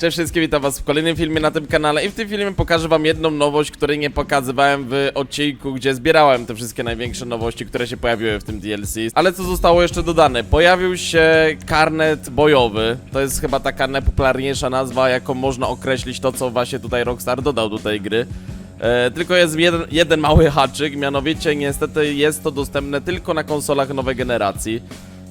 Cześć wszystkim, witam was w kolejnym filmie na tym kanale i w tym filmie pokażę wam jedną nowość, której nie pokazywałem w odcinku, gdzie zbierałem te wszystkie największe nowości, które się pojawiły w tym DLC. Ale co zostało jeszcze dodane? Pojawił się karnet bojowy, to jest chyba taka najpopularniejsza nazwa, jaką można określić to, co właśnie tutaj Rockstar dodał do tej gry. E, tylko jest jeden, jeden mały haczyk, mianowicie niestety jest to dostępne tylko na konsolach nowej generacji.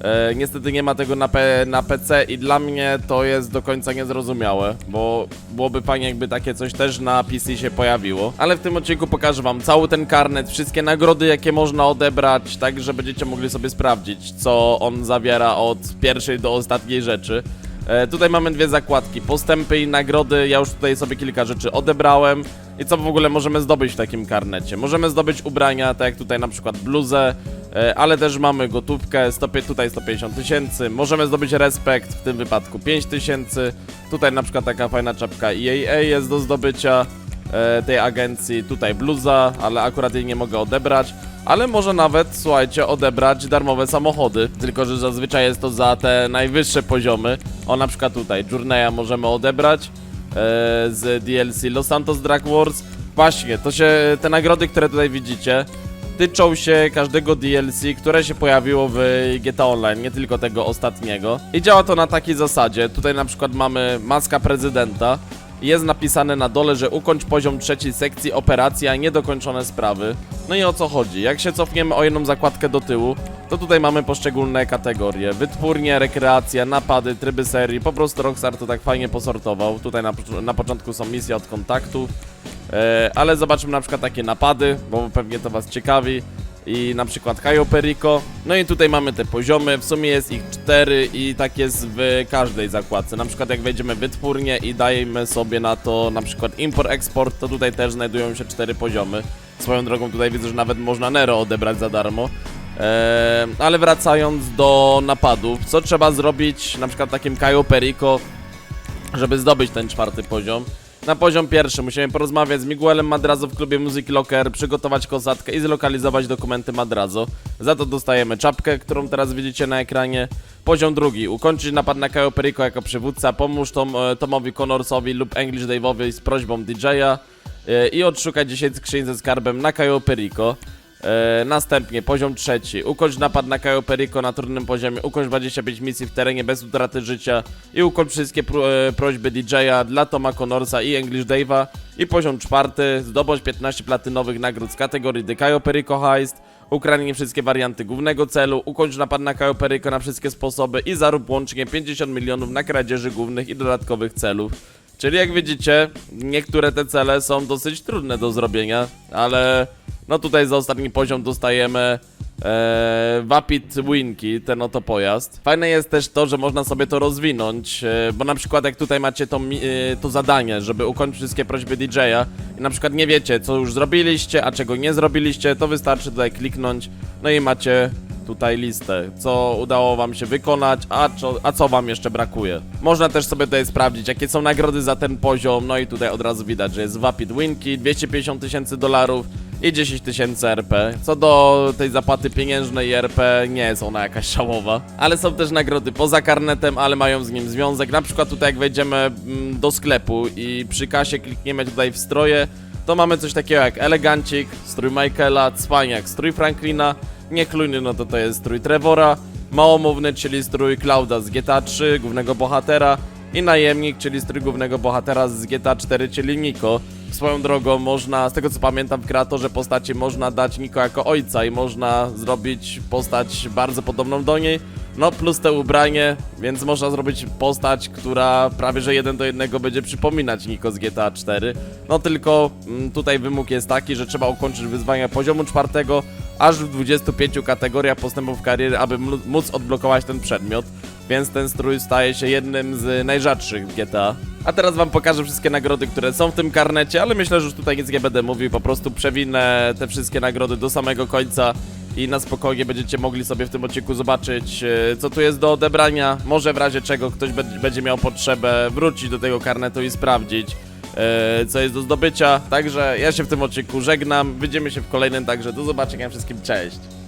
E, niestety nie ma tego na, P, na PC i dla mnie to jest do końca niezrozumiałe, bo byłoby fajnie jakby takie coś też na PC się pojawiło. Ale w tym odcinku pokażę wam cały ten karnet, wszystkie nagrody jakie można odebrać, tak że będziecie mogli sobie sprawdzić co on zawiera od pierwszej do ostatniej rzeczy. E, tutaj mamy dwie zakładki, postępy i nagrody, ja już tutaj sobie kilka rzeczy odebrałem. I co w ogóle możemy zdobyć w takim karnecie? Możemy zdobyć ubrania, tak jak tutaj na przykład bluzę, ale też mamy gotówkę, 100, tutaj 150 tysięcy, możemy zdobyć respekt, w tym wypadku 5 tysięcy, tutaj na przykład taka fajna czapka EAA jest do zdobycia e, tej agencji, tutaj bluza, ale akurat jej nie mogę odebrać. Ale może nawet, słuchajcie, odebrać darmowe samochody. Tylko, że zazwyczaj jest to za te najwyższe poziomy. O, na przykład tutaj, Journeya możemy odebrać e, z DLC Los Santos Drag Wars. Właśnie, to się, te nagrody, które tutaj widzicie, tyczą się każdego DLC, które się pojawiło w GTA Online, nie tylko tego ostatniego. I działa to na takiej zasadzie. Tutaj na przykład mamy maska prezydenta. Jest napisane na dole, że ukończ poziom trzeciej sekcji operacja niedokończone sprawy. No i o co chodzi? Jak się cofniemy o jedną zakładkę do tyłu, to tutaj mamy poszczególne kategorie. Wytwórnie, rekreacja, napady, tryby serii. Po prostu Rockstar to tak fajnie posortował. Tutaj na, na początku są misje od kontaktu. E, ale zobaczmy na przykład takie napady, bo pewnie to was ciekawi. I na przykład Cayo Perico. No i tutaj mamy te poziomy, w sumie jest ich cztery i tak jest w każdej zakładce. Na przykład jak wejdziemy w wytwórnię i dajemy sobie na to na przykład import-export, to tutaj też znajdują się cztery poziomy. Swoją drogą tutaj widzę, że nawet można Nero odebrać za darmo. Eee, ale wracając do napadów, co trzeba zrobić na przykład takim Cayo Perico, żeby zdobyć ten czwarty poziom. Na poziom pierwszy musimy porozmawiać z Miguelem Madrazo w klubie Music Locker, przygotować kozatkę i zlokalizować dokumenty Madrazo. Za to dostajemy czapkę, którą teraz widzicie na ekranie. Poziom drugi, ukończyć napad na Cayo Perico jako przywódca, pomóż Tom, e, Tomowi Connorsowi lub English Dave'owi z prośbą DJ-a e, i odszukać 10 skrzyń ze skarbem na Cayo Perico. E, następnie poziom trzeci. Ukończ napad na Cayo Perico na trudnym poziomie. Ukończ 25 misji w terenie bez utraty życia. I ukończ wszystkie pro, e, prośby DJ-a dla Toma Connorsa i English Dave'a. I poziom czwarty. Zdobądź 15 platynowych nagród z kategorii The Cayo Perico Heist. Ukradnij wszystkie warianty głównego celu. Ukończ napad na Cayo Perico na wszystkie sposoby. I zarób łącznie 50 milionów na kradzieży głównych i dodatkowych celów. Czyli jak widzicie, niektóre te cele są dosyć trudne do zrobienia, ale no tutaj za ostatni poziom dostajemy e, Vapid Winki, ten oto pojazd. Fajne jest też to, że można sobie to rozwinąć, e, bo na przykład jak tutaj macie to, e, to zadanie, żeby ukończyć wszystkie prośby DJ-a i na przykład nie wiecie, co już zrobiliście, a czego nie zrobiliście, to wystarczy tutaj kliknąć, no i macie tutaj listę, co udało wam się wykonać, a co, a co wam jeszcze brakuje. Można też sobie tutaj sprawdzić, jakie są nagrody za ten poziom, no i tutaj od razu widać, że jest Vapid Winki, 250 tysięcy dolarów i 10 tysięcy RP. Co do tej zapłaty pieniężnej RP, nie jest ona jakaś szałowa. Ale są też nagrody poza karnetem, ale mają z nim związek. Na przykład tutaj jak wejdziemy mm, do sklepu i przy kasie klikniemy tutaj w stroje, to mamy coś takiego jak elegancik, strój Michaela, cwaniak, strój Franklina, niechlujny no to to jest strój Trevora, małomówny, czyli strój Clouda z GTA 3, głównego bohatera i najemnik, czyli strój głównego bohatera z GTA 4, czyli Niko. Swoją drogą można, z tego co pamiętam w kreatorze postaci można dać Niko jako ojca i można zrobić postać bardzo podobną do niej, no plus te ubranie, więc można zrobić postać, która prawie że jeden do jednego będzie przypominać Niko z GTA 4. No tylko mm, tutaj wymóg jest taki, że trzeba ukończyć wyzwania poziomu czwartego, aż w 25 kategoriach postępów kariery, aby móc odblokować ten przedmiot. Więc ten strój staje się jednym z najrzadszych w GTA. A teraz wam pokażę wszystkie nagrody, które są w tym karnecie, ale myślę, że już tutaj nic nie będę mówił, po prostu przewinę te wszystkie nagrody do samego końca i na spokojnie będziecie mogli sobie w tym odcinku zobaczyć, e, co tu jest do odebrania. Może w razie czego ktoś będzie miał potrzebę wrócić do tego karnetu i sprawdzić, e, co jest do zdobycia. Także ja się w tym odcinku żegnam. Widzimy się w kolejnym, także do zobaczenia wszystkim. Cześć!